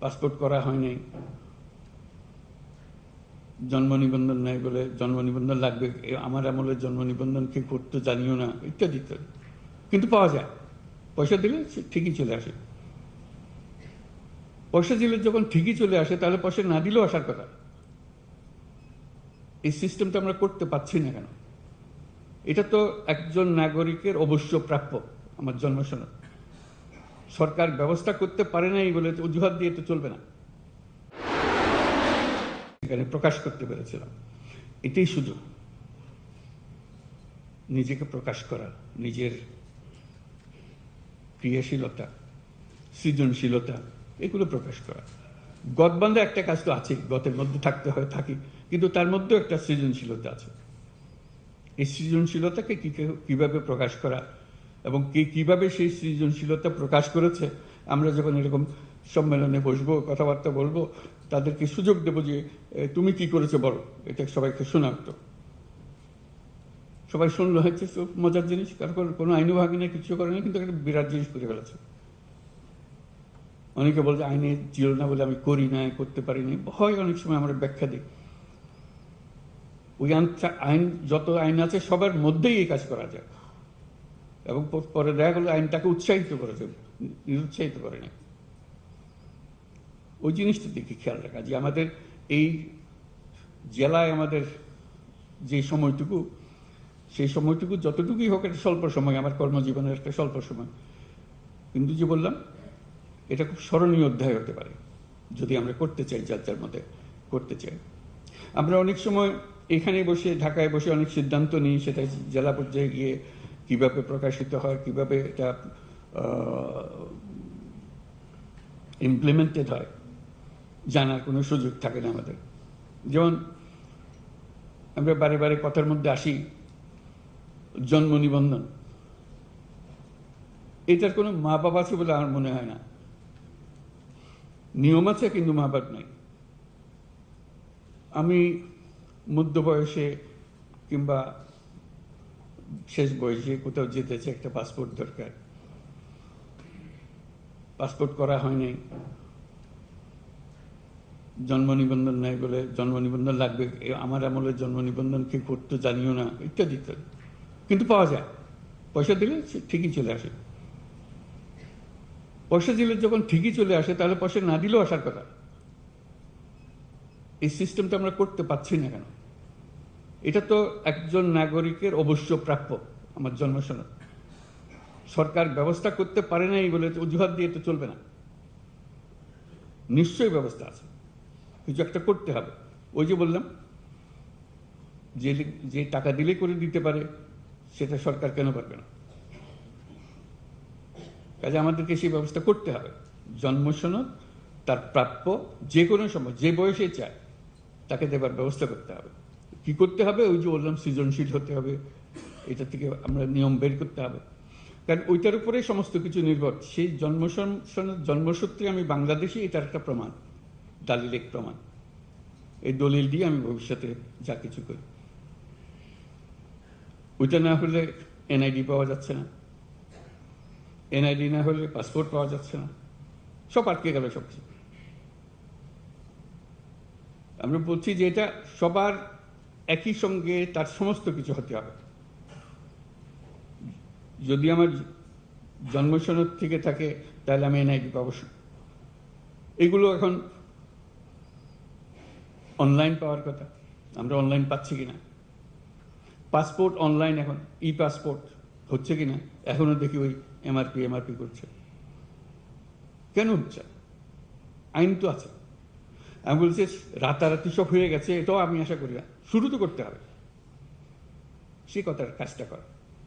Passport করা হয়নি। জন্ম নিবন্ধন নাই বলে জন্ম নিবন্ধন লাগবে। আমার আমলে জন্ম নিবন্ধন কে করতে জানিও না, ইত্যাদি ইত্যাদি। কিন্তু পাওয়া যায়। পয়সা দিলে ঠিকই চলে আসে। পয়সা দিলে যখন ঠিকই চলে আসে, তাহলে পয়সা না দিলেও আসার কথা। এই সিস্টেমটা আমরা করতে পারছি না কেন? এটা তো একজন নাগরিকের অবশ্য প্রাপ্য আমার জন্ম সনদ সরকার ব্যবস্থা করতে পারে নাই বলে অজুহাত দিয়ে তো চলবে না। এখানে প্রকাশ করতে পেরেছিলাম। এটাই সুযোগ নিজেকে প্রকাশ করা, নিজের ক্রিয়াশীলতা, সৃজনশীলতা, এগুলো প্রকাশ করা। গদবান্ধা একটা কাজ তো আছে গতের মধ্যে থাকতে হয়, থাকি। কিন্তু তার মধ্যেও একটা সৃজনশীলতা আছে। এই সৃজনশীলতাকে কি কীভাবে প্রকাশ করা এবং কে কীভাবে সেই সৃজনশীলতা প্রকাশ করেছে, আমরা যখন এরকম সম্মেলনে বসবো, কথাবার্তা বলব, তাদেরকে সুযোগ দেবো যে তুমি কি করেছ বলো। এটা সবাইকে শোনা তো। সবাই শুনলো হচ্ছে মজার জিনিস কারণ কোনো- আইনও ভাগে না কিছু করে না কিন্তু একটা বিরাট জিনিস করে ফেলেছে। অনেকে বলছে, আইনে ছিল না বলে আমি করি না, করতে পারিনি হয় অনেক সময় আমরা ব্যাখ্যা দিই। ওই আইন, যত আইন আছে, সবার মধ্যেই এই কাজ করা যায়। এবং পরে দেখা গেলো আইনটাকে উৎসাহিত করেছে। নিরুৎসাহিত করে না ওই জিনিসটা দিকে খেয়াল রাখা যে আমাদের এই জেলায় আমাদের যে সময়টুকু, সেই সময়টুকু যতটুকুই হোক একটা স্বল্প সময়, আমার কর্মজীবনের একটা স্বল্প সময়। কিন্তু যে বললাম, এটা খুব স্মরণীয় অধ্যায় হতে পারে, যদি আমরা করতে চাই, যার যার মধ্যে করতে চাই। আমরা অনেক সময় এখানে বসে, ঢাকায় বসে অনেক সিদ্ধান্ত নিই, সেটা জেলা পর্যায়ে গিয়ে কীভাবে প্রকাশিত হয়, কীভাবে এটা ইমপ্লিমেন্টেড হয়, জানার কোনো সুযোগ থাকে না আমাদের। যেমন আমরা বারে বারে কথার মধ্যে আসি, জন্ম নিবন্ধন। এটার কোনো মা বাবা আছে বলে আমার মনে হয় না। নিয়ম আছে কিন্তু মা বাপ নাই। আমি মধ্য বয়সে কিংবা শেষ বয়সে কোথাও যেতেছে একটা পাসপোর্ট দরকার। পাসপোর্ট করা হয়নি জন্ম নিবন্ধন নাই বলে জন্ম নিবন্ধন লাগবে। আমার আমলে জন্ম নিবন্ধন কি করতো জানিও না, ইত্যাদি ইত্যাদি। কিন্তু পাওয়া যায়। পয়সা দিলে ঠিকই চলে আসে। পয়সা দিলে যখন ঠিকই চলে আসে, তাহলে পয়সা না দিলেও আসার কথা। এই সিস্টেমটা আমরা করতে পারছি না কেন? এটা তো একজন নাগরিকের অবশ্য প্রাপ্য আমার জন্ম সনদ সরকার ব্যবস্থা করতে পারে নাই বলে অজুহাত দিয়ে তো চলবে না। নিশ্চয়ই ব্যবস্থা আছে। কিছু একটা করতে হবে। ওই যে বললাম, যে যে টাকা দিলে করে দিতে পারে, সেটা সরকার কেন পারবে না? কাজে আমাদেরকে সেই ব্যবস্থা করতে হবে। জন্ম সনদ তার প্রাপ্য যে কোনো সময়, যে বয়সে চায়, তাকে দেবার ব্যবস্থা করতে হবে। কি করতে হবে? ওই যে বললাম, সৃজনশীল হতে হবে। এটা থেকে আমরা নিয়ম বের করতে হবে। কারণ ওইটার উপরে সমস্ত কিছু নির্ভর। সেই জন্ম জন্মসূত্রে আমি বাংলাদেশি, এটার একটা প্রমাণ। দালিলিক প্রমাণ। এই দলিল দিয়ে আমি ভবিষ্যতে যা কিছু করি। ওইটা না হলে এনআইডি পাওয়া যাচ্ছে না। এনআইডি না হলে পাসপোর্ট পাওয়া যাচ্ছে না। সব আটকে গেল সব কিছু আমরা বলছি যে এটা সবার একই সঙ্গে তার সমস্ত কিছু হতে হবে। যদি আমার জন্মসনদ থেকে থাকে, তাহলে আমি এনআইডি পাবো। এগুলো এখন অনলাইন পাওয়ার কথা। আমরা অনলাইন পাচ্ছি কিনা? পাসপোর্ট অনলাইন এখন ই পাসপোর্ট হচ্ছে কিনা? এখনও দেখি ওই এমআরপি এমআরপি করছে। কেন হচ্ছে? আইন তো আছে। আমি বলছি, রাতারাতি সব হয়ে গেছে, এটাও আমি আশা করি না। শুরু তো করতে হবে। সে কথার কাজটা কর।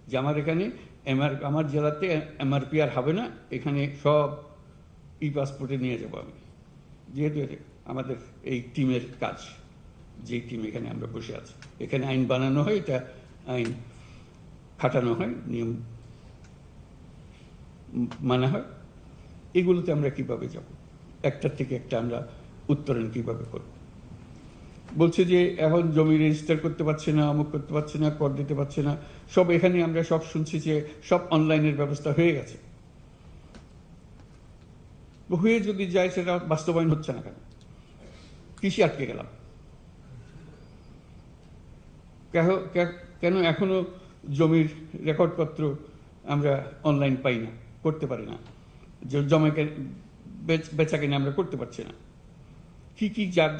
যে আমার এখানে এমআর, আমার জেলাতে এমআরপি আর হবে না, এখানে সব ই পাসপোর্টে নিয়ে যাব আমি। যেহেতু আমাদের এই টিমের কাজ যে টিম এখানে আমরা বসে আছি। এখানে আইন বানানো হয়, এটা আইন খাটানো হয়, নিয়ম মানা হয়। এগুলোতে আমরা কীভাবে যাব? একটার থেকে একটা আমরা উত্তরণ কীভাবে করব? বলছে যে এখন জমি রেজিস্টার করতে পারছে না, অমুক করতে পারছে না, কর দিতে পারছে না। সব এখানে আমরা সব শুনছি যে সব অনলাইনের ব্যবস্থা হয়ে গেছে। হয়ে যদি যায় সেটা বাস্তবায়ন হচ্ছে না কেন? কৃষি আটকে গেলাম? কেন এখনও জমির রেকর্ডপত্র আমরা অনলাইন পাই না, করতে পারি না? জমাকে বেচ- বেচা কিনে আমরা করতে পারছি না। কি কি যা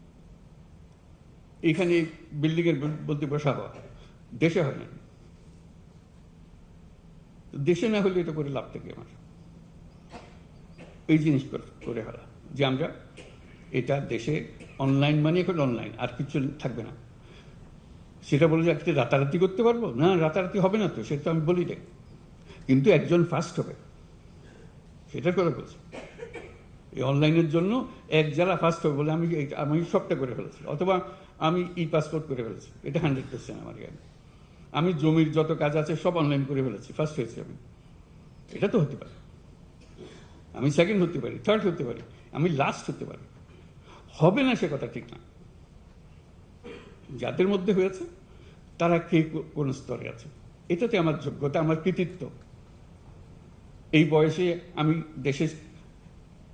এখানে বিল্ডিং এর বলতে দেশে হয় না। তো দেশে না হলে এটা করে লাভ থাকে আমার। এই জিনিস করে- হলা। যে আমরা এটা দেশে অনলাইন মানে এখন অনলাইন আর কিছু থাকবে না। সেটা বলে যে রাতারাতি করতে পারব? না, রাতারাতি হবে না তো, সেটা আমি বলি না কিন্তু একজন ফার্স্ট হবে। সেটা করে বলছি। এই অনলাইনের জন্য এক জেলা ফার্স্ট হবে বলে আমি আমি সবটা করে ফেলেছি। অথবা আমি ই পাসপোর্ট করে ফেলেছি। এটা হান্ড্রেড পার্সেন্ট আমার জ্ঞান। আমি জমির যত কাজ আছে সব অনলাইন করে ফেলেছি। ফার্স্ট হয়েছি আমি। এটা তো হতে পারে। আমি সেকেন্ড হতে পারি থার্ড হতে পারি, আমি লাস্ট হতে পারি। হবে না সে কথা ঠিক না। যাদের মধ্যে হয়েছে, তারা কে, কোন স্তরে আছে। এটাতে আমার যোগ্যতা, আমার কৃতিত্ব। এই বয়সে আমি দেশের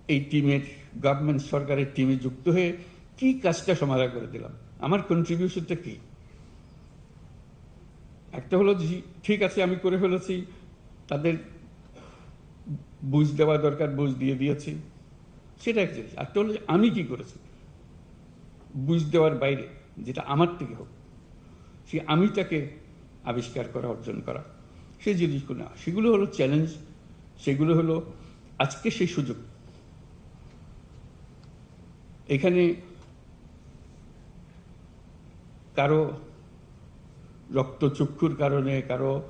এই টিমের গভর্নমেন্ট সরকারের টিমে যুক্ত হয়ে কি কাজটা সমাধান করে দিলাম? আমার কন্ট্রিবিউশনটা কি? একটা হলো ঠিক আছে, আমি করে ফেলেছি, তাদের বুঝ দেওয়া দরকার, বুঝ দিয়ে দিয়েছি। সেটা এক জিনিস। একটা হলো আমি কি করেছি? বুঝ দেওয়ার বাইরে, যেটা আমার থেকে হোক, সে আমিটাকে আবিষ্কার করা, অর্জন করা, সেই জিনিসগুলো সেগুলো হলো চ্যালেঞ্জ সেগুলো হলো আজকে সেই সুযোগ। এখানে কারও রক্তচক্ষুর কারণে, কারও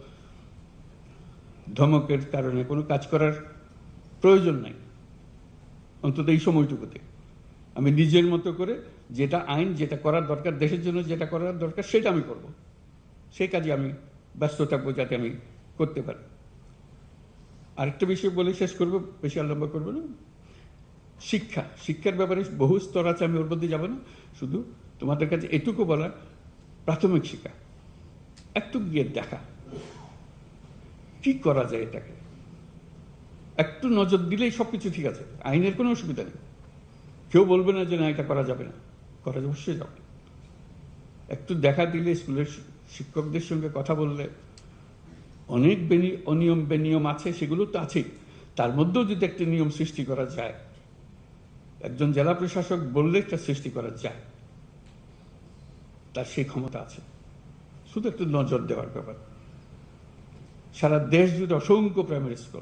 ধমকের কারণে কোনো কাজ করার প্রয়োজন নাই। অন্তত এই সময়টুকুতে। আমি নিজের মতো করে যেটা আইন, যেটা করার দরকার, দেশের জন্য যেটা করার দরকার, সেটা আমি করব। সেই কাজে আমি ব্যস্ত থাকব যাতে আমি করতে পারি। আরেকটা বিষয় বলে শেষ করব, বেশি আর করব না। শিক্ষা, শিক্ষার ব্যাপারে বহু স্তর আছে, আমি ওর মধ্যে যাব না। শুধু তোমাদের কাছে এটুকু বলা প্রাথমিক শিক্ষা, একটু গিয়ে দেখা। কি করা যায় এটাকে? একটু নজর দিলেই সবকিছু ঠিক আছে, আইনের কোনো অসুবিধা নেই। কেউ বলবে না যে না, এটা করা যাবে না। করা অবশ্যই যাবে। একটু দেখা দিলে স্কুলের শিক্ষকদের সঙ্গে কথা বললে, অনেক বেনি- অনিয়ম বেনিয়ম আছে, সেগুলো তো আছেই। তার মধ্যেও যদি একটা নিয়ম সৃষ্টি করা যায় একজন জেলা প্রশাসক বললে একটা সৃষ্টি করা যায়। তার সেই ক্ষমতা আছে। শুধু একটু নজর দেওয়ার ব্যাপার। সারা দেশ জুড়ে অসংখ্য প্রাইমারি স্কুল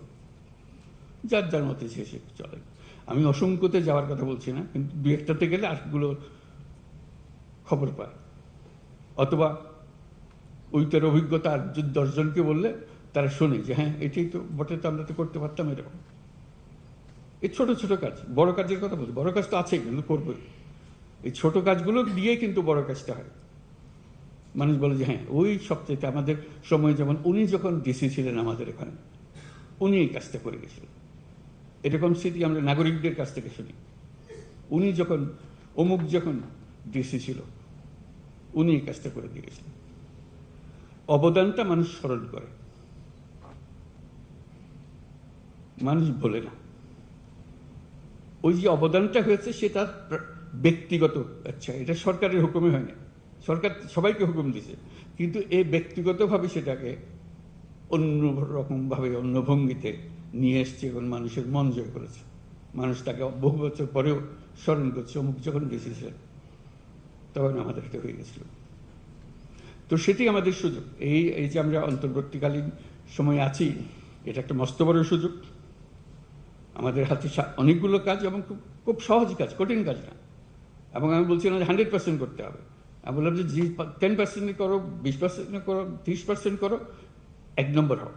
যার যার মতে সে সে চলে। আমি অসংখ্যতে যাওয়ার কথা বলছি না, কিন্তু দু একটাতে গেলে আরগুলো খবর পায় অথবা ওইটার অভিজ্ঞতা আর দশজনকে বললে তারা শোনে যে হ্যাঁ এটাই তো, বটে তো আমরা তো করতে পারতাম এরকম। এই ছোট ছোট কাজ, বড় কাজের কথা বলছি, বড় কাজ তো আছে কিন্তু করব এই ছোট কাজগুলো দিয়ে কিন্তু বড় কাজটা হয়। মানুষ বলে যে হ্যাঁ ওই সবচেয়ে আমাদের সময় যেমন, উনি যখন ডিসি ছিলেন আমাদের এখানে, উনি এই কাজটা করে গেছিলেন। এরকম স্মৃতি? আমরা নাগরিকদের কাছ থেকে শুনি। উনি যখন, অমুক যখন ডিসি ছিল, উনি এই কাজটা করে দিয়ে গেছিলেন। অবদানটা মানুষ স্মরণ করে। মানুষ বলে না। ওই যে অবদানটা হয়েছে সেটা ব্যক্তিগত আচ্ছা এটা সরকারের হুকুমে হয় না সরকার সবাইকে হুকুম দিছে। কিন্তু এই ব্যক্তিগতভাবে সেটাকে অন্য রকমভাবে অন্য ভঙ্গিতে নিয়ে এসছে এবং মানুষের মন জয় করেছে। মানুষ তাকে বহু বছর পরেও স্মরণ করছে, অমুক যখন বেঁচেছিলেন তখন আমাদের এটা হয়ে গেছিল। তো সেটি আমাদের সুযোগ। এই এই যে আমরা অন্তর্বর্তীকালীন সময় আছি, এটা একটা মস্ত বড় সুযোগ। আমাদের হাতে অনেকগুলো কাজ এবং খুব খুব সহজ কাজ, কঠিন কাজ না। এবং আমি বলছি না যে হান্ড্রেড পার্সেন্ট করতে হবে। আমি বললাম যে টেন পার্সেন্ট করো, বিশ পার্সেন্ট করো, ত্রিশ পার্সেন্ট করো, এক নম্বর হও।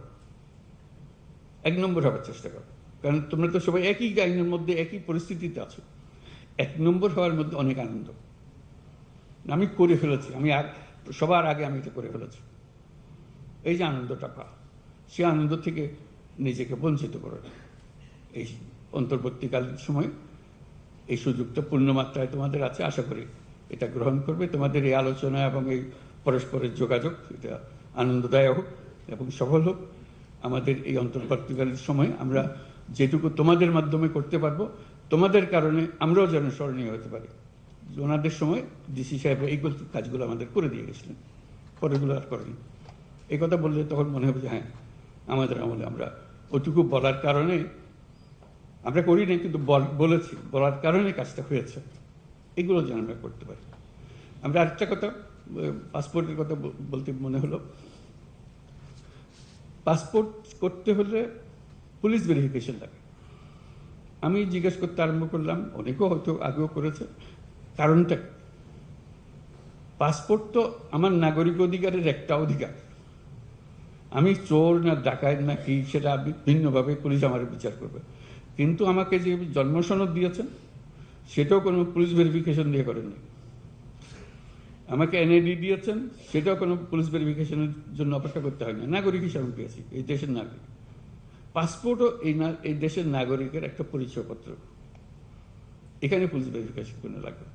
এক নম্বর হওয়ার চেষ্টা করো। কারণ তোমরা তো সবাই একই গাইনের মধ্যে, একই পরিস্থিতিতে আছো। এক নম্বর হওয়ার মধ্যে অনেক আনন্দ। আমি করে ফেলেছি। আমি সবার আগে আমি এটা করে ফেলেছি। এই যে আনন্দটা পাওয়া সে আনন্দ থেকে নিজেকে বঞ্চিত করে। এই অন্তর্বর্তীকালীন সময় এই সুযোগটা পূর্ণমাত্রায় তোমাদের আছে। আশা করি এটা গ্রহণ করবে। তোমাদের এই আলোচনা এবং এই পরস্পরের যোগাযোগ এটা আনন্দদায়ক হোক এবং সফল হোক। আমাদের এই অন্তর্বর্তীকালীন সময় আমরা যেটুকু তোমাদের মাধ্যমে করতে পারব, তোমাদের কারণে আমরাও যেন স্মরণীয় হতে পারি। ওনাদের সময় ডিসি সাহেব এইগুলো কাজগুলো আমাদের করে দিয়ে গেছিলেন। পরেগুলো আর করেনি। এই কথা বললে তখন মনে হবে যে হ্যাঁ আমাদের আমলে আমরা ওটুকু বলার কারণে আমরা করি নাই, কিন্তু বল- বলেছি, বলার কারণে কাজটা হয়েছে। এগুলো যেন আমরা করতে পারি। আমরা আরেকটা কথা, পাসপোর্টের কথা বলতে মনে হলো। পাসপোর্ট করতে হলে পুলিশ ভেরিফিকেশন লাগে। আমি জিজ্ঞেস করতে আরম্ভ করলাম, অনেকেও হয়তো আগেও করেছে। কারণটা পাসপোর্ট তো আমার নাগরিক অধিকারের একটা অধিকার। আমি চোর না ডাকাত না কি, সেটা ভিন্নভাবে পুলিশ আমার বিচার করবে। কিন্তু আমাকে যে জন্মসনদ দিয়েছেন, সেটাও কোনো পুলিশ ভেরিফিকেশন দিয়ে করেননি। আমাকে এনআইডি দিয়েছেন, সেটাও কোনো পুলিশ ভেরিফিকেশনের জন্য অপেক্ষা করতে হয় না নাগরিক হিসাবে পেয়েছি, এই দেশের নাগরিক। পাসপোর্টও এই না, এই দেশের নাগরিকের একটা পরিচয়পত্র। এখানে পুলিশ ভেরিফিকেশন কোনো লাগবে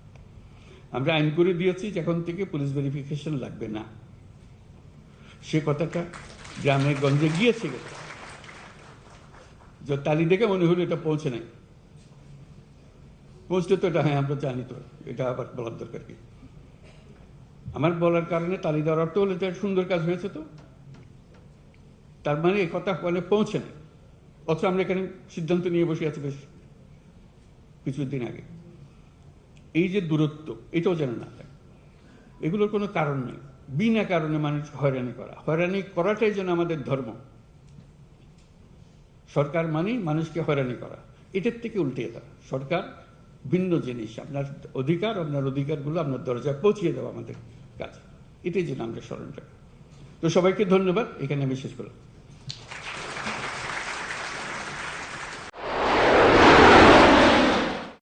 আমরা আইন করে দিয়েছি যে এখন থেকে পুলিশ ভেরিফিকেশন লাগবে না। সে কথাটা গ্রামে গঞ্জে গিয়েছে গেছে যে তালি দেখে মনে হলো এটা পৌঁছে নাই। পৌঁছতে তো এটা হ্যাঁ আমরা জানি তো, এটা আবার বলার দরকার কি? আমার বলার কারণে তালি দেওয়ার অর্থ হলো যে সুন্দর কাজ হয়েছে তো। তার মানে এই কথা মানে পৌঁছে নেই। অথচ আমরা এখানে সিদ্ধান্ত নিয়ে বসে আছি বেশ কিছুদিন আগে। এই যে দূরত্ব, এটাও যেন না থাকে এগুলোর কোনো কারণ নেই। বিনা কারণে মানুষ হয়রানি করা। হয়রানি করাটাই যেন আমাদের ধর্ম। সরকার মানেই মানুষকে হয়রানি করা। এটার থেকে উল্টিয়ে দেওয়া সরকার ভিন্ন জিনিস, আপনার অধিকার, আপনার অধিকারগুলো আপনার দরজায় পৌঁছিয়ে দেওয়া আমাদের কাজ। এটাই যেন আমরা স্মরণ রাখি। তো সবাইকে ধন্যবাদ। এখানে আমি শেষ করলাম।